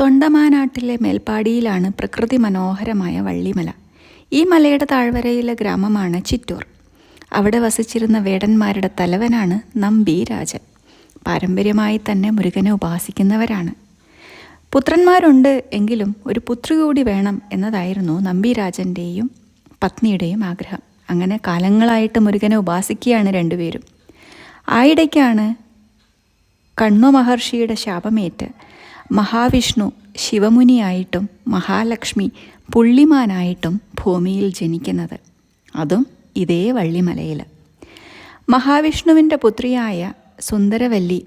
തൊണ്ടമാനാട്ടിലെ മേൽപ്പാടിയിലാണ് പ്രകൃതി മനോഹരമായ വള്ളിമല. ഈ മലയുടെ താഴ്വരയിലെ ഗ്രാമമാണ് ചിറ്റൂർ. അവിടെ വസിച്ചിരുന്ന വേടന്മാരുടെ തലവനാണ് നമ്പി രാജൻ. പാരമ്പര്യമായി തന്നെ മുരുകനെ ഉപാസിക്കുന്നവരാണ്. പുത്രന്മാരുണ്ട് എങ്കിലും ഒരു പുത്രി കൂടി വേണം എന്നതായിരുന്നു നമ്പിരാജന്റെയും പത്നിയുടെയും ആഗ്രഹം. അങ്ങനെ കാലങ്ങളായിട്ട് മുരുകനെ ഉപാസിക്കുകയാണ് രണ്ടുപേരും. ആയിടയ്ക്കാണ് കണ്ണു മഹർഷിയുടെ ശാപമേറ്റ് മഹാവിഷ്ണു ശിവമുനിയായിട്ടും മഹാലക്ഷ്മി പുള്ളിമാനായിട്ടും ഭൂമിയിൽ ജനിക്കുന്നത്. അതും ഇതേ വള്ളിമലയിൽ മഹാവിഷ്ണുവിന്റെ പുത്രിയായ സുന്ദരവല്ലി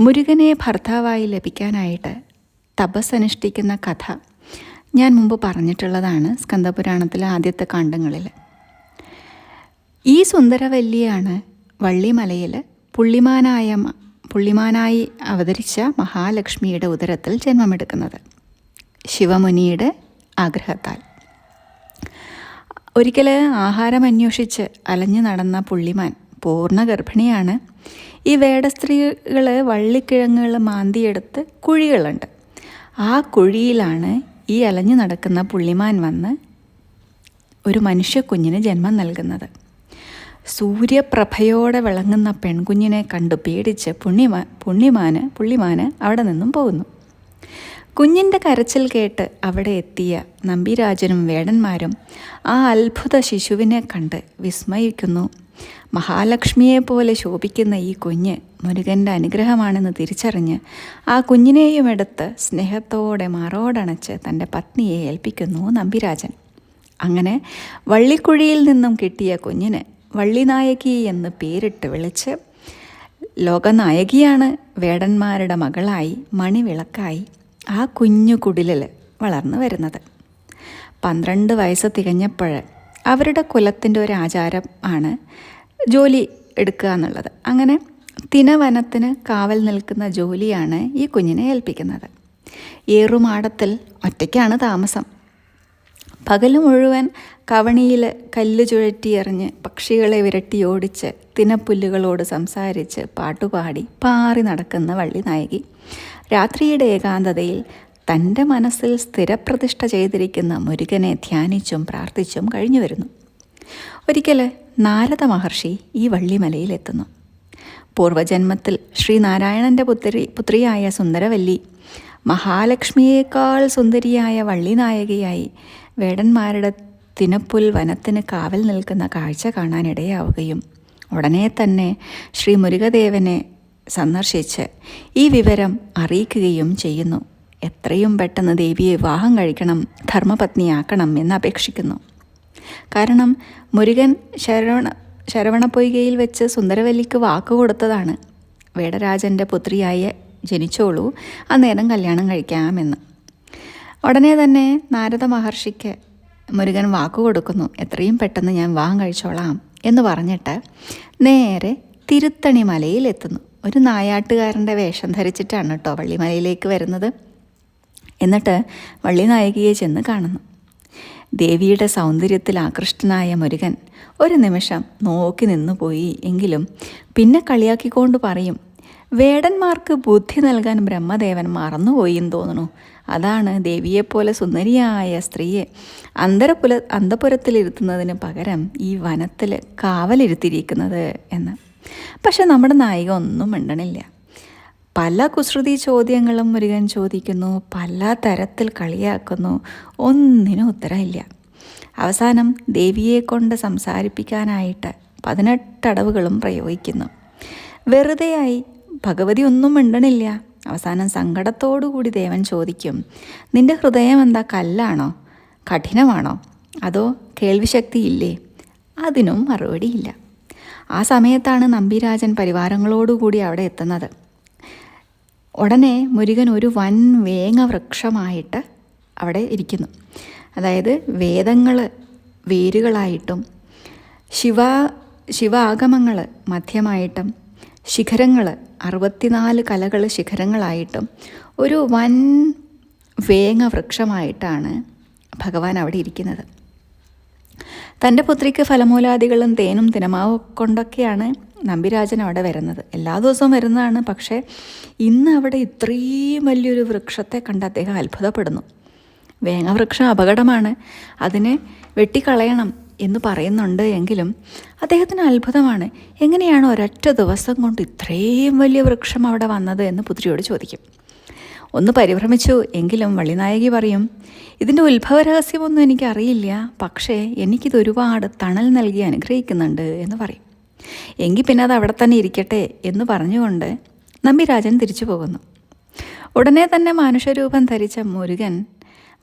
മുരുകനെ ഭർത്താവായി ലഭിക്കാനായിട്ട് തപസ്സനുഷ്ഠിക്കുന്ന കഥ ഞാൻ മുമ്പ് പറഞ്ഞിട്ടുള്ളതാണ് സ്കന്ദപുരാണത്തിലെ ആദ്യത്തെ കാണ്ഡങ്ങളിൽ ഈ സുന്ദരവല്ലിയാണ് വള്ളിമലയിൽ പുള്ളിമാനായ പുള്ളിമാനായി അവതരിച്ച മഹാലക്ഷ്മിയുടെ ഉദരത്തിൽ ജന്മമെടുക്കുന്നത് ശിവമുനിയുടെ ആഗ്രഹത്താൽ. ഒരിക്കൽ ആഹാരം അന്വേഷിച്ച് അലഞ്ഞു നടന്ന പുള്ളിമാൻ പൂർണ ഗർഭിണിയാണ്. ഈ വേടസ്ത്രീകൾ വള്ളിക്കിഴങ്ങുകൾ മാന്തിയെടുത്ത് കുഴികളുണ്ട്. ആ കുഴിയിലാണ് ഈ അലഞ്ഞു നടക്കുന്ന പുള്ളിമാൻ വന്ന് ഒരു മനുഷ്യക്കുഞ്ഞിന് ജന്മം നൽകുന്നത്. സൂര്യപ്രഭയോടെ വിളങ്ങുന്ന പെൺകുഞ്ഞിനെ കണ്ടു പേടിച്ച് പുണ്യമാ പുണ്യമാന് പുള്ളിമാന് അവിടെ നിന്നും പോകുന്നു. കുഞ്ഞിന്റെ കരച്ചിൽ കേട്ട് അവിടെ എത്തിയ നമ്പിരാജനും വേടന്മാരും ആ അത്ഭുത ശിശുവിനെ കണ്ട് വിസ്മയിക്കുന്നു. മഹാലക്ഷ്മിയെപ്പോലെ ശോഭിക്കുന്ന ഈ കുഞ്ഞ് മുരുകന്റെ അനുഗ്രഹമാണെന്ന് തിരിച്ചറിഞ്ഞ് ആ കുഞ്ഞിനെയും എടുത്ത് സ്നേഹത്തോടെ മാറോടണച്ച് തന്റെ പത്നിയെ ഏൽപ്പിക്കുന്നു നമ്പിരാജൻ. അങ്ങനെ വള്ളിക്കുഴിയിൽ നിന്നും കിട്ടിയ കുഞ്ഞിന് വള്ളിനായകി എന്ന് പേരിട്ട് വിളിച്ച് ലോകനായകിയാണ് വേടന്മാരുടെ മകളായി മണിവിളക്കായി ആ കുഞ്ഞു കുടിലിൽ വളർന്നു വരുന്നത്. പന്ത്രണ്ട് വയസ്സ് തികഞ്ഞപ്പോൾ അവരുടെ കുലത്തിന്റെ ഒരു ആചാരം ആണ് ജോലി എടുക്കുക എന്നുള്ളത്. അങ്ങനെ തിനവനത്തിന് കാവൽ നിൽക്കുന്ന ജോലിയാണ് ഈ കുഞ്ഞിനെ ഏൽപ്പിക്കുന്നത്. ഏറുമാടത്തിൽ ഒറ്റയ്ക്കാണ് താമസം. പകൽ മുഴുവൻ കവണിയിൽ കല്ല് ചുഴറ്റിയെറിഞ്ഞ് പക്ഷികളെ വിരട്ടി ഓടിച്ച് തിനപ്പുല്ലുകളോട് സംസാരിച്ച് പാട്ടുപാടി പാറി നടക്കുന്ന വള്ളി നായകി രാത്രിയുടെ ഏകാന്തതയിൽ തന്റെ മനസ്സിൽ സ്ഥിരപ്രതിഷ്ഠ ചെയ്തിരിക്കുന്ന മുരുകനെ ധ്യാനിച്ചും പ്രാർത്ഥിച്ചും കഴിഞ്ഞു വരുന്നു. ഒരിക്കൽ നാരദ മഹർഷി ഈ വള്ളിമലയിലെത്തുന്നു പൂർവജന്മത്തിൽ ശ്രീനാരായണന്റെ പുത്രി പുത്രിയായ സുന്ദരവല്ലി മഹാലക്ഷ്മിയേക്കാൾ സുന്ദരിയായ വള്ളിനായകയായി വേടന്മാരുടെ തിനപ്പുൽ വനത്തിന് കാവൽ നിൽക്കുന്ന കാഴ്ച കാണാനിടയാവുകയും ഉടനെ തന്നെ ശ്രീ മുരുകദേവനെ സന്ദർശിച്ച് ഈ വിവരം അറിയിക്കുകയും ചെയ്യുന്നു. എത്രയും പെട്ടെന്ന് ദേവിയെ വിവാഹം കഴിക്കണം ധർമ്മപത്നിയാക്കണം എന്ന് അപേക്ഷിക്കുന്നു. കാരണം മുരുകൻ ശരവണ ശരവണപ്പൊയ്കയിൽ വെച്ച് സുന്ദരവല്ലിക്ക് വാക്ക് കൊടുത്തതാണ്. വേടരാജന്റെ പുത്രിയായ ജനിച്ചോളൂ അന്നേരം കല്യാണം കഴിക്കാമെന്ന്. ഉടനെ തന്നെ നാരദ മഹർഷിക്ക് മുരുകൻ വാക്ക് കൊടുക്കുന്നു. എത്രയും പെട്ടെന്ന് ഞാൻ വാഹം കഴിച്ചോളാം എന്ന് പറഞ്ഞിട്ട് നേരെ തിരുത്തണി മലയിൽ എത്തുന്നു. ഒരു നായാട്ടുകാരന്റെ വേഷം ധരിച്ചിട്ടാണ് കേട്ടോ വള്ളിമലയിലേക്ക് വരുന്നത്. എന്നിട്ട് വള്ളി നായികയെ ചെന്ന് കാണുന്നു. ദേവിയുടെ സൗന്ദര്യത്തിൽ ആകൃഷ്ടനായ മുരുകൻ ഒരു നിമിഷം നോക്കി നിന്നു പോയി എങ്കിലും പിന്നെ കളിയാക്കിക്കൊണ്ട് പറയും വേടന്മാർക്ക് ബുദ്ധി നൽകാൻ ബ്രഹ്മദേവൻ മറന്നുപോയി തോന്നുന്നു. അതാണ് ദേവിയെപ്പോലെ സുന്ദരിയായ സ്ത്രീയെ അന്തരപുല അന്തപുരത്തിലിരുത്തുന്നതിന് പകരം ഈ വനത്തിൽ കാവലിരുത്തിയിരിക്കുന്നത് എന്ന്. പക്ഷെ നമ്മുടെ നായിക ഒന്നും മിണ്ടണില്ല. പല കുസൃതി ചോദ്യങ്ങളും മുരുകൻ ചോദിക്കുന്നു പല തരത്തിൽ കളിയാക്കുന്നു ഒന്നിനും ഉത്തരമില്ല. അവസാനം ദേവിയെ കൊണ്ട് സംസാരിപ്പിക്കാനായിട്ട് പതിനെട്ടടവുകളും പ്രയോഗിക്കുന്നു. വെറുതെയായി ഭഗവതി ഒന്നും മിണ്ടണില്ല. അവസാനം സങ്കടത്തോടുകൂടി ദേവൻ ചോദിക്കും നിന്റെ ഹൃദയം എന്താ കല്ലാണോ? കഠിനമാണോ? അതോ കേൾവിശക്തി ഇല്ലേ അതിനും മറുപടിയില്ല. ആ സമയത്താണ് നമ്പിരാജൻ പരിവാരങ്ങളോടുകൂടി അവിടെ എത്തുന്നത്. ഉടനെ മുരുകൻ ഒരു വൻ വേങ്ങ വൃക്ഷമായിട്ട് അവിടെ ഇരിക്കുന്നു. അതായത് വേദങ്ങൾ വേരുകളായിട്ടും ശിവ ശിവാഗമങ്ങൾ മധ്യമായിട്ടും ശിഖരങ്ങൾ അറുപത്തിനാല് കലകൾ ശിഖരങ്ങളായിട്ടും ഒരു വൻ വേങ്ങ വൃക്ഷമായിട്ടാണ് ഭഗവാൻ അവിടെ ഇരിക്കുന്നത്. തന്റെ പുത്രിക്ക് ഫലമൂലാദികളും തേനും തിനമാവും കൊണ്ടൊക്കെയാണ് നമ്പിരാജൻ അവിടെ വരുന്നത്. എല്ലാ ദിവസവും വരുന്നതാണ് പക്ഷേ ഇന്ന് അവിടെ ഇത്രയും വലിയൊരു വൃക്ഷത്തെ കണ്ട് അദ്ദേഹം അത്ഭുതപ്പെടുന്നു. വേങ്ങവൃക്ഷം അപകടമാണ്. അതിനെ വെട്ടിക്കളയണം. എന്ന് പറയുന്നുണ്ട് എങ്കിലും അദ്ദേഹത്തിന് അത്ഭുതമാണ്. എങ്ങനെയാണ് ഒരൊറ്റ ദിവസം കൊണ്ട് ഇത്രയും വലിയ വൃക്ഷം അവിടെ വന്നത് എന്ന് പുത്രിയോട് ചോദിക്കും. ഒന്ന് പരിഭ്രമിച്ചു എങ്കിലും വള്ളിനായകി പറയും ഇതിന്റെ ഉത്ഭവരഹസ്യമൊന്നും എനിക്കറിയില്ല പക്ഷേ എനിക്കിത് ഒരുപാട് തണൽ നൽകി അനുഗ്രഹിക്കുന്നുണ്ട് എന്ന് പറയും. എങ്കിൽ പിന്നെ അത് അവിടെ തന്നെ ഇരിക്കട്ടെ എന്ന് പറഞ്ഞുകൊണ്ട് നമ്പിരാജൻ തിരിച്ചു പോകുന്നു. ഉടനെ തന്നെ മനുഷ്യരൂപം ധരിച്ച മുരുകൻ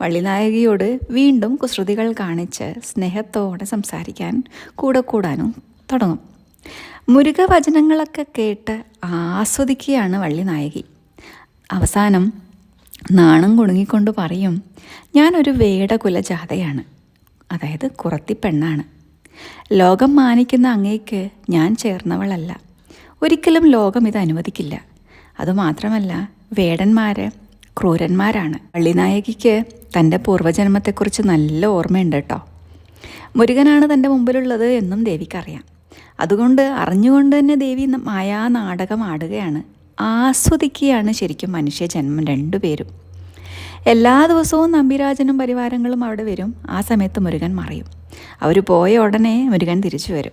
വള്ളിനായകിയോട് വീണ്ടും കുസൃതികൾ കാണിച്ച് സ്നേഹത്തോടെ സംസാരിക്കാൻ കൂടെ കൂടാനും തുടങ്ങും. മുരുക വചനങ്ങളൊക്കെ കേട്ട് ആസ്വദിക്കുകയാണ് വള്ളിനായകി. അവസാനം നാണം കുണുങ്ങിക്കൊണ്ട് പറയും ഞാനൊരു വേടകുല ജാഥയാണ് അതായത് കുറത്തി പെണ്ണാണ്. ലോകം മാനിക്കുന്ന അങ്ങേക്ക് ഞാൻ ചേർന്നവളല്ല. ഒരിക്കലും ലോകം ഇത് അനുവദിക്കില്ല. അതുമാത്രമല്ല വേടന്മാര് ക്രൂരന്മാരാണ്. പള്ളിനായകിക്ക് തന്റെ പൂർവജന്മത്തെക്കുറിച്ച് നല്ല ഓർമ്മയുണ്ട് കേട്ടോ. മുരുകനാണ് തന്റെ മുമ്പിലുള്ളത് എന്നും ദേവിക്കറിയാം. അതുകൊണ്ട് അറിഞ്ഞുകൊണ്ട് തന്നെ ദേവി മായാ നാടകം ആടുകയാണ്. ആസ്വദിക്കുകയാണ് ശരിക്കും മനുഷ്യ മനുഷ്യജന്മം രണ്ടുപേരും എല്ലാ ദിവസവും നമ്പിരാജനും പരിവാരങ്ങളും അവിടെ വരും. ആ സമയത്ത് മുരുകൻ മറയും. അവർ പോയ ഉടനെ മുരുകൻ തിരിച്ചു വരും.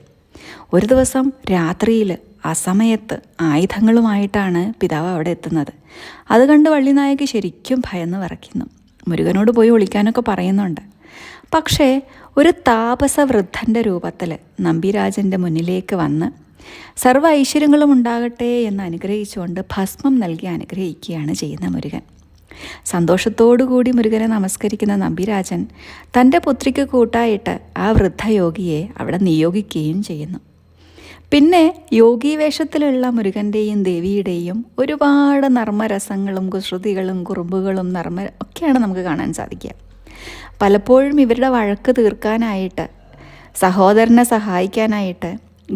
ഒരു ദിവസം രാത്രിയിൽ അസമയത്ത് ആയുധങ്ങളുമായിട്ടാണ് പിതാവ് അവിടെ എത്തുന്നത്. അത് കണ്ട് വള്ളിനായകി ശരിക്കും ഭയന്ന് വിറയ്ക്കുന്നു. മുരുകനോട് പോയി ഒളിക്കാനൊക്കെ പറയുന്നുണ്ട്. പക്ഷേ ഒരു താപസ വൃദ്ധന്റെ രൂപത്തിൽ നമ്പിരാജന്റെ മുന്നിലേക്ക് വന്ന് സർവ ഐശ്വര്യങ്ങളും ഉണ്ടാകട്ടെ എന്ന് അനുഗ്രഹിച്ചുകൊണ്ട് ഭസ്മം നൽകി അനുഗ്രഹിക്കുകയാണ് ചെയ്യുന്ന മുരുകൻ. സന്തോഷത്തോടുകൂടി മുരുകനെ നമസ്കരിക്കുന്ന നമ്പിരാജൻ തന്റെ പുത്രിക്ക് കൂട്ടായിട്ട് ആ വൃദ്ധയോഗിയെ അവിടെ നിയോഗിക്കുകയും ചെയ്യുന്നു. പിന്നെ യോഗി വേഷത്തിലുള്ള മുരുകന്റെയും ദേവിയുടെയും ഒരുപാട് നർമ്മരസങ്ങളും കുശ്രുതികളും കുറുമ്പുകളും നർമ്മ ഒക്കെയാണ് നമുക്ക് കാണാൻ സാധിക്കുക. പലപ്പോഴും ഇവരുടെ വഴക്ക് തീർക്കാനായിട്ട് സഹോദരനെ സഹായിക്കാനായിട്ട്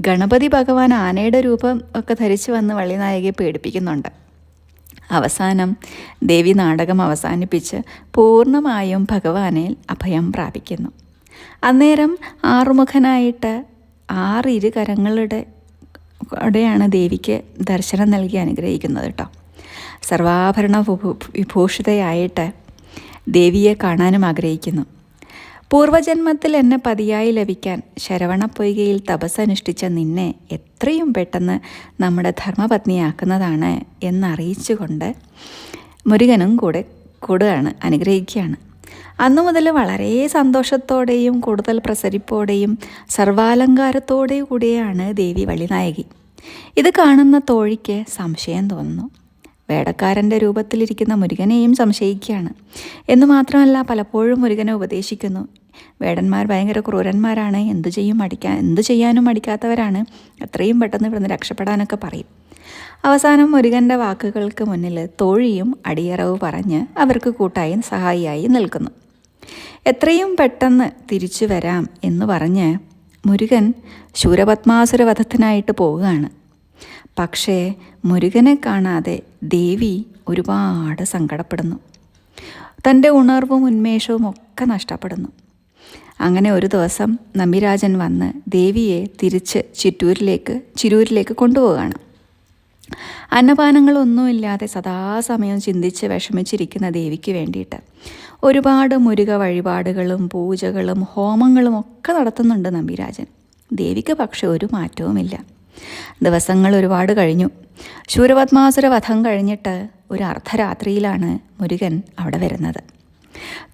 ഗണപതി ഭഗവാൻ ആനയുടെ രൂപം ഒക്കെ ധരിച്ചു വന്ന് വള്ളിനായകയെ പേടിപ്പിക്കുന്നുണ്ട്. അവസാനം ദേവി നാടകം അവസാനിപ്പിച്ച് പൂർണമായും ഭഗവാനിൽ അഭയം പ്രാപിക്കുന്നു. അന്നേരം ആറുമുഖനായിട്ട് ആറ് ഇരു കരങ്ങളുടെ ടെയാണ് ദേവിക്ക് ദർശനം നൽകി അനുഗ്രഹിക്കുന്നത് കേട്ടോ സർവാഭരണ വിഭൂഷിതയായിട്ട് ദേവിയെ കാണാനും ആഗ്രഹിക്കുന്നു. പൂർവജന്മത്തിൽ എന്നെ പതിയായി ലഭിക്കാൻ ശരവണപ്പൊയ്കയിൽ തപസ്സനുഷ്ഠിച്ച നിന്നെ എത്രയും പെട്ടെന്ന് നമ്മുടെ ധർമ്മപത്നിയാക്കുന്നതാണ് എന്നറിയിച്ചുകൊണ്ട് മുരുകനും കൂടെ കൂടുകയാണ് അനുഗ്രഹിക്കുകയാണ്. അന്നു മുതൽ വളരെ സന്തോഷത്തോടെയും കൂടുതൽ പ്രസരിപ്പോടെയും സർവാലങ്കാരത്തോടെ കൂടിയാണ് ദേവി വള്ളിനായകി. ഇത് കാണുന്ന തോഴിക്ക് സംശയം തോന്നുന്നു. വേടക്കാരന്റെ രൂപത്തിലിരിക്കുന്ന മുരുകനെയും സംശയിക്കുകയാണ്. എന്ന് മാത്രമല്ല പലപ്പോഴും മുരുകനെ ഉപദേശിക്കുന്നു. വേടന്മാർ ഭയങ്കര ക്രൂരന്മാരാണ്. എന്തു ചെയ്യും മടിക്കാൻ എന്തു ചെയ്യാനും മടിക്കാത്തവരാണ്. എത്രയും പെട്ടെന്ന് ഇവിടുന്ന് രക്ഷപ്പെടാനൊക്കെ പറയും. അവസാനം മുരുകന്റെ വാക്കുകൾക്ക് മുന്നിൽ തോഴിയും അടിയറവ് പറഞ്ഞ് അവർക്ക് കൂട്ടായി സഹായിയായി നിൽക്കുന്നു. എത്രയും പെട്ടെന്ന് തിരിച്ചു വരാം എന്ന് പറഞ്ഞ് മുരുകൻ ശൂരപത്മാസുര വധത്തിനായിട്ട് പോവുകയാണ്. പക്ഷേ മുരുകനെ കാണാതെ ദേവി ഒരുപാട് സങ്കടപ്പെടുന്നു. തന്റെ ഉണർവും ഉന്മേഷവും ഒക്കെ നഷ്ടപ്പെടുന്നു. അങ്ങനെ ഒരു ദിവസം നമ്പിരാജൻ വന്ന് ദേവിയെ തിരിച്ച് ചിറ്റൂരിലേക്ക് ചിരൂരിലേക്ക് കൊണ്ടുപോവുകയാണ്. അന്നപാനങ്ങളൊന്നുമില്ലാതെ സദാസമയം ചിന്തിച്ച് വിഷമിച്ചിരിക്കുന്ന ദേവിക്ക് വേണ്ടിയിട്ട് ഒരുപാട് മുരുക വഴിപാടുകളും പൂജകളും ഹോമങ്ങളും ഒക്കെ നടത്തുന്നുണ്ട് നമ്പിരാജൻ. ദേവിക്ക് പക്ഷെ ഒരു മാറ്റവുമില്ല. ദിവസങ്ങൾ ഒരുപാട് കഴിഞ്ഞു. ശൂരപത്മാസുര വധം കഴിഞ്ഞിട്ട് ഒരു അർദ്ധരാത്രിയിലാണ് മുരുകൻ അവിടെ വരുന്നത്.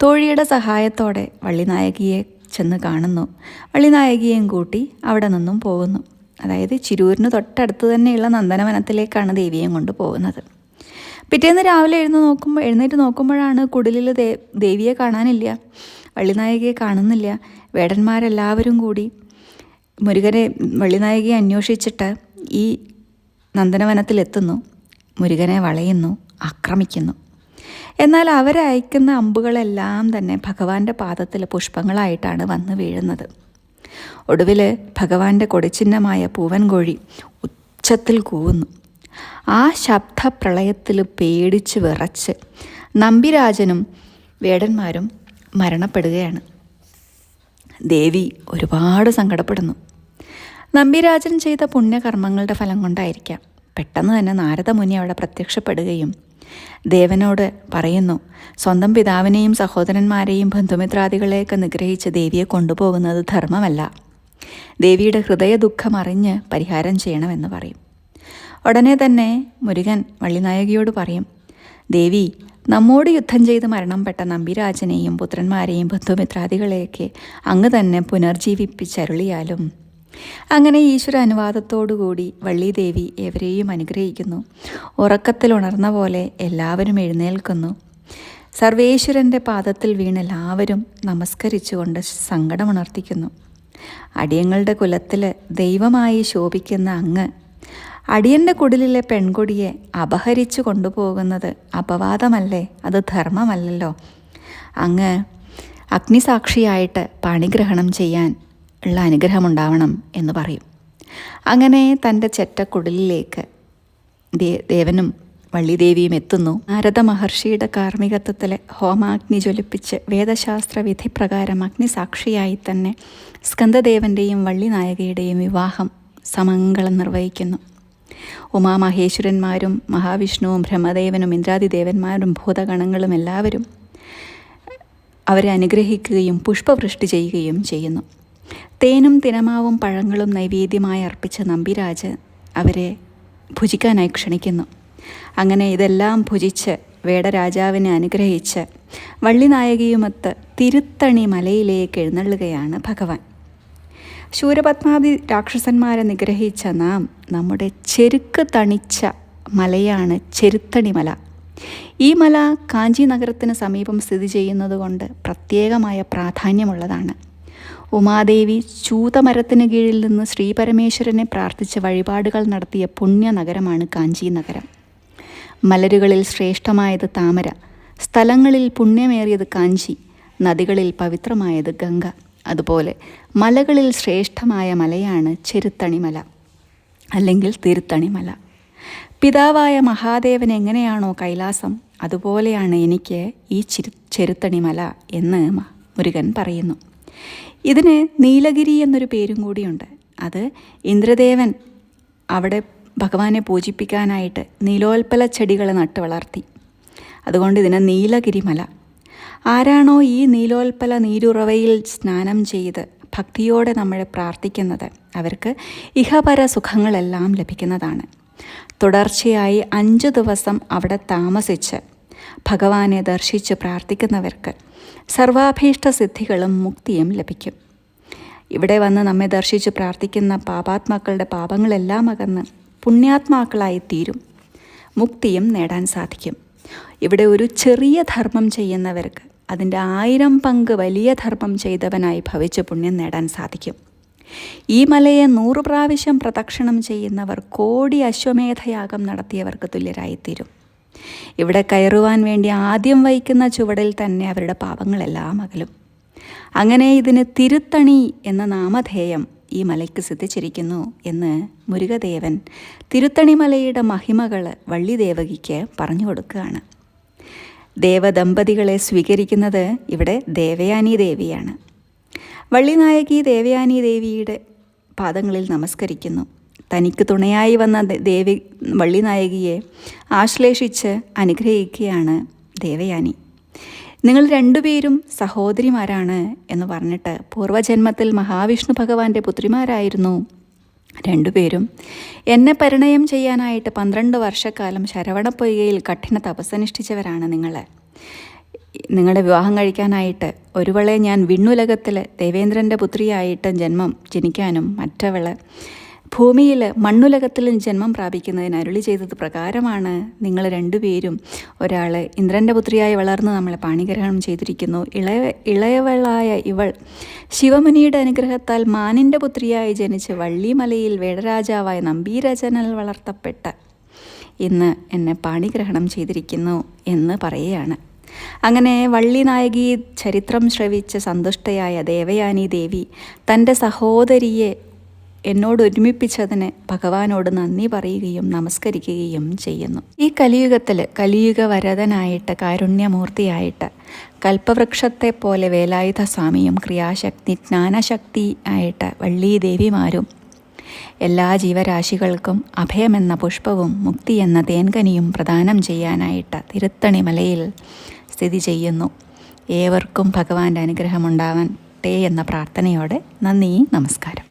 തോഴിയുടെ സഹായത്തോടെ വള്ളിനായകിയെ ചെന്ന് കാണുന്നു. വള്ളിനായകിയെയും കൂട്ടി അവിടെ നിന്നും പോകുന്നു. അതായത് ചിരൂരിന് തൊട്ടടുത്ത് തന്നെയുള്ള നന്ദനവനത്തിലേക്കാണ് ദേവിയെയും കൊണ്ട് പോകുന്നത് പിറ്റേന്ന് രാവിലെ എഴുന്ന് നോക്കുമ്പോൾ എഴുന്നേറ്റ് നോക്കുമ്പോഴാണ് കുടിലിൽ ദേ ദേവിയെ കാണാനില്ല. വള്ളിനായകിയെ കാണുന്നില്ല. വേടന്മാരെല്ലാവരും കൂടി മുരുകനെ വള്ളിനായകിയെ അന്വേഷിച്ചിട്ട് ഈ നന്ദനവനത്തിലെത്തുന്നു. മുരുകനെ വളയുന്നു ആക്രമിക്കുന്നു. എന്നാൽ അവരയക്കുന്ന അമ്പുകളെല്ലാം തന്നെ ഭഗവാന്റെ പാദത്തിൽ പുഷ്പങ്ങളായിട്ടാണ് വന്ന് വീഴുന്നത്. ഒടുവിൽ ഭഗവാന്റെ കൊടിച്ചിഹ്നമായ പൂവൻകോഴി ഉച്ചത്തിൽ കൂവുന്നു. ആ ശബ്ദപ്രളയത്തിൽ പേടിച്ച് വിറച്ച് നമ്പിരാജനും വേടന്മാരും മരണപ്പെടുകയാണ്. ദേവി ഒരുപാട് സങ്കടപ്പെടുന്നു. നമ്പിരാജൻ ചെയ്ത പുണ്യകർമ്മങ്ങളുടെ ഫലം കൊണ്ടായിരിക്കാം. പെട്ടെന്ന് തന്നെ നാരദമുനി അവിടെ പ്രത്യക്ഷപ്പെടുകയും ദേവനോട് പറയുന്നു സ്വന്തം പിതാവിനെയും സഹോദരന്മാരെയും ബന്ധുമിത്രാദികളെയൊക്കെ നിഗ്രഹിച്ച് ദേവിയെ കൊണ്ടുപോകുന്നത് ധർമ്മമല്ല. ദേവിയുടെ ഹൃദയ ദുഃഖം അറിഞ്ഞ് പരിഹാരം ചെയ്യണമെന്ന് പറയും. ഉടനെ തന്നെ മുരുകൻ വള്ളിനായകിയോട് പറയും ദേവി നമ്മോട് യുദ്ധം ചെയ്ത് മരണപ്പെട്ട നമ്പിരാജനെയും പുത്രന്മാരെയും ബന്ധുമിത്രാദികളെയൊക്കെ അങ്ങ് തന്നെ പുനർജീവിപ്പിച്ചരുളിയാലും അങ്ങനെ ഈശ്വര അനുവാദത്തോടുകൂടി വള്ളിദേവി എവരെയും അനുഗ്രഹിക്കുന്നു. ഉറക്കത്തിൽ ഉണർന്ന പോലെ എല്ലാവരും എഴുന്നേൽക്കുന്നു. സർവേശ്വരന്റെ പാദത്തിൽ വീണ് എല്ലാവരും നമസ്കരിച്ചുകൊണ്ട് സങ്കടമുണർത്തിക്കുന്നു. അടിയങ്ങളുടെ കുലത്തിൽ ദൈവമായി ശോഭിക്കുന്ന അങ്ങ് അടിയന്റെ കുടിലിലെ പെൺകൊടിയെ അപഹരിച്ചു കൊണ്ടുപോകുന്നത് അപവാദമല്ലേ? അത് ധർമ്മമല്ലല്ലോ. അങ്ങ് അഗ്നിസാക്ഷിയായിട്ട് പണിഗ്രഹണം ചെയ്യാൻ ഉള്ള അനുഗ്രഹമുണ്ടാവണം എന്ന് പറയും. അങ്ങനെ തന്റെ ചെറ്റക്കുടലിലേക്ക് ദേ ദേവനും വള്ളിദേവിയും എത്തുന്നു. നാരദ മഹർഷിയുടെ കാർമ്മികത്വത്തിലെ ഹോമാഗ്നി ജ്വലിപ്പിച്ച് വേദശാസ്ത്ര വിധി പ്രകാരം അഗ്നിസാക്ഷിയായി തന്നെ സ്കന്ദദേവന്റെയും വള്ളിനായകയുടെയും വിവാഹം സമംഗളം നിർവഹിക്കുന്നു. ഉമാമഹേശ്വരന്മാരും മഹാവിഷ്ണുവും ബ്രഹ്മദേവനും ഇന്ദ്രാദിദേവന്മാരും ഭൂതഗണങ്ങളും എല്ലാവരും അവരെ അനുഗ്രഹിക്കുകയും പുഷ്പവൃഷ്ടി ചെയ്യുകയും ചെയ്യുന്നു. തേനും തിനമാവും പഴങ്ങളും നൈവേദ്യമായി അർപ്പിച്ച നമ്പിരാജ് അവരെ ഭുജിക്കാനായി ക്ഷണിക്കുന്നു. അങ്ങനെ ഇതെല്ലാം ഭുജിച്ച് വേടരാജാവിനെ അനുഗ്രഹിച്ച് വള്ളിനായകിയുമൊത്ത് തിരുത്തണി മലയിലേക്ക് എഴുന്നള്ളുകയാണ് ഭഗവാൻ. ശൂരപത്മാദി രാക്ഷസന്മാരെ നിഗ്രഹിച്ച നാം നമ്മുടെ ചെരുക്ക് തണിച്ച മലയാണ് ചെരുത്തണി മല. ഈ മല കാഞ്ചി നഗരത്തിന് സമീപം സ്ഥിതി ചെയ്യുന്നതുകൊണ്ട് പ്രത്യേകമായ പ്രാധാന്യമുള്ളതാണ്. ഉമാദേവി ചൂതമരത്തിന് കീഴിൽ നിന്ന് ശ്രീപരമേശ്വരനെ പ്രാർത്ഥിച്ച് വഴിപാടുകൾ നടത്തിയ പുണ്യ നഗരമാണ് കാഞ്ചി നഗരം. മലരുകളിൽ ശ്രേഷ്ഠമായത് താമര സ്ഥലങ്ങളിൽ പുണ്യമേറിയത് കാഞ്ചി നദികളിൽ പവിത്രമായത് ഗംഗ. അതുപോലെ മലകളിൽ ശ്രേഷ്ഠമായ മലയാണ് ചെരുത്തണിമല അല്ലെങ്കിൽ തിരുത്തണിമല. പിതാവായ മഹാദേവൻ എങ്ങനെയാണോ കൈലാസം അതുപോലെയാണ് എനിക്ക് ഈ ചിരു ചെരുത്തണിമല എന്ന് മുരുകൻ പറയുന്നു. ഇതിന് നീലഗിരി എന്നൊരു പേരും കൂടിയുണ്ട്. അത് ഇന്ദ്രദേവൻ അവിടെ ഭഗവാനെ പൂജിപ്പിക്കാനായിട്ട് നീലോൽപ്പല ചെടികൾ നട്ട് വളർത്തി. അതുകൊണ്ട് ഇതിനെ നീലഗിരിമല. ആരാണോ ഈ നീലോൽപ്പല നീരുറവയിൽ സ്നാനം ചെയ്ത് ഭക്തിയോടെ നമ്മൾ പ്രാർത്ഥിക്കുന്നത് അവർക്ക് ഇഹപര സുഖങ്ങളെല്ലാം ലഭിക്കുന്നതാണ്. തുടർച്ചയായി അഞ്ച് ദിവസം അവിടെ താമസിച്ച് ഭഗവാനെ ദർശിച്ച് പ്രാർത്ഥിക്കുന്നവർക്ക് സർവാഭീഷ്ട സിദ്ധികളും മുക്തിയും ലഭിക്കും. ഇവിടെ വന്ന് നമ്മെ ദർശിച്ച് പ്രാർത്ഥിക്കുന്ന പാപാത്മാക്കളുടെ പാപങ്ങളെല്ലാം അകന്ന് പുണ്യാത്മാക്കളായി തീരും. മുക്തിയും നേടാൻ സാധിക്കും. ഇവിടെ ഒരു ചെറിയ ധർമ്മം ചെയ്യുന്നവർക്ക് അതിന്റെ ആയിരം പങ്ക് വലിയ ധർമ്മം ചെയ്തവനായി ഭവിച്ച് പുണ്യം നേടാൻ സാധിക്കും. ഈ മലയെ നൂറ് പ്രാവശ്യം പ്രദക്ഷിണം ചെയ്യുന്നവർ കോടി അശ്വമേധയാഗം നടത്തിയവർക്ക് തുല്യരായിത്തീരും. ഇവിടെ കയറുവാൻ വേണ്ടി ആദ്യം വഹിക്കുന്ന ചുവടിൽ തന്നെ അവരുടെ പാപങ്ങളെല്ലാം അകലും. അങ്ങനെ ഇതിന് തിരുത്തണി എന്ന നാമധേയം ഈ മലയ്ക്ക് സിദ്ധിച്ചിരിക്കുന്നു എന്ന് മുരുകദേവൻ തിരുത്തണിമലയുടെ മഹിമകൾ വള്ളിദേവകിക്ക് പറഞ്ഞു കൊടുക്കുകയാണ്. ദേവദമ്പതികളെ സ്വീകരിക്കുന്നത് ഇവിടെ ദേവയാനി ദേവിയാണ്. വള്ളിനായകി ദേവയാനി ദേവിയുടെ പാദങ്ങളിൽ നമസ്കരിക്കുന്നു. തനിക്ക് തുണയായി വന്ന ദേവി വള്ളി നായകിയെ ആശ്ലേഷിച്ച് അനുഗ്രഹിക്കുകയാണ് ദേവയാനി. നിങ്ങൾ രണ്ടുപേരും സഹോദരിമാരാണ് എന്ന് പറഞ്ഞിട്ട് പൂർവജന്മത്തിൽ മഹാവിഷ്ണു ഭഗവാന്റെ പുത്രിമാരായിരുന്നു രണ്ടുപേരും. എന്നെ പരിണയം ചെയ്യാനായിട്ട് പന്ത്രണ്ട് വർഷക്കാലം ശരവണപ്പൊയ്കയിൽ കഠിന തപസ്സനുഷ്ഠിച്ചവരാണ് നിങ്ങൾ. നിങ്ങളുടെ വിവാഹം കഴിക്കാനായിട്ട് ഒരുവളെ ഞാൻ വിണ്ണുലകത്തിൽ ദേവേന്ദ്രന്റെ പുത്രിയായിട്ട് ജന്മം ജനിക്കാനും മറ്റവൾ ഭൂമിയിൽ മണ്ണുലകത്തിൽ ജന്മം പ്രാപിക്കുന്നതിന് അരുളി ചെയ്തത് പ്രകാരമാണ് നിങ്ങൾ രണ്ടുപേരും ഒരാൾ ഇന്ദ്രന്റെ പുത്രിയായി വളർന്ന് നമ്മളെ പാണിഗ്രഹണം ചെയ്തിരിക്കുന്നു. ഇളയ ഇളയവളായ ഇവൾ ശിവമുനിയുടെ അനുഗ്രഹത്താൽ മാനിന്റെ പുത്രിയായി ജനിച്ച് വള്ളിമലയിൽ വേടരാജാവായ നമ്പീരചനൽ വളർത്തപ്പെട്ട ഇന്ന് എന്നെ പാണിഗ്രഹണം ചെയ്തിരിക്കുന്നു എന്ന് പറയുകയാണ്. അങ്ങനെ വള്ളി നായകി ചരിത്രം ശ്രവിച്ച് സന്തുഷ്ടയായ ദേവയാനി ദേവി തന്റെ സഹോദരിയെ എന്നോട് ഒരുമിപ്പിച്ചതിന് ഭഗവാനോട് നന്ദി പറയുകയും നമസ്കരിക്കുകയും ചെയ്യുന്നു. ഈ കലിയുഗത്തിൽ കലിയുഗ വരതനായിട്ട് കാരുണ്യമൂർത്തിയായിട്ട് കൽപ്പവൃക്ഷത്തെ പോലെ വേലായുധ സ്വാമിയും ക്രിയാശക്തി ജ്ഞാനശക്തി ആയിട്ട് വള്ളീദേവിമാരും എല്ലാ ജീവരാശികൾക്കും അഭയമെന്ന പുഷ്പവും മുക്തി എന്ന തേൻകനിയും പ്രദാനം ചെയ്യാനായിട്ട് തിരുത്തണി മലയിൽ സ്ഥിതി ചെയ്യുന്നു. ഏവർക്കും ഭഗവാന്റെ അനുഗ്രഹമുണ്ടാവട്ടെ എന്ന പ്രാർത്ഥനയോടെ നന്ദി നമസ്കാരം.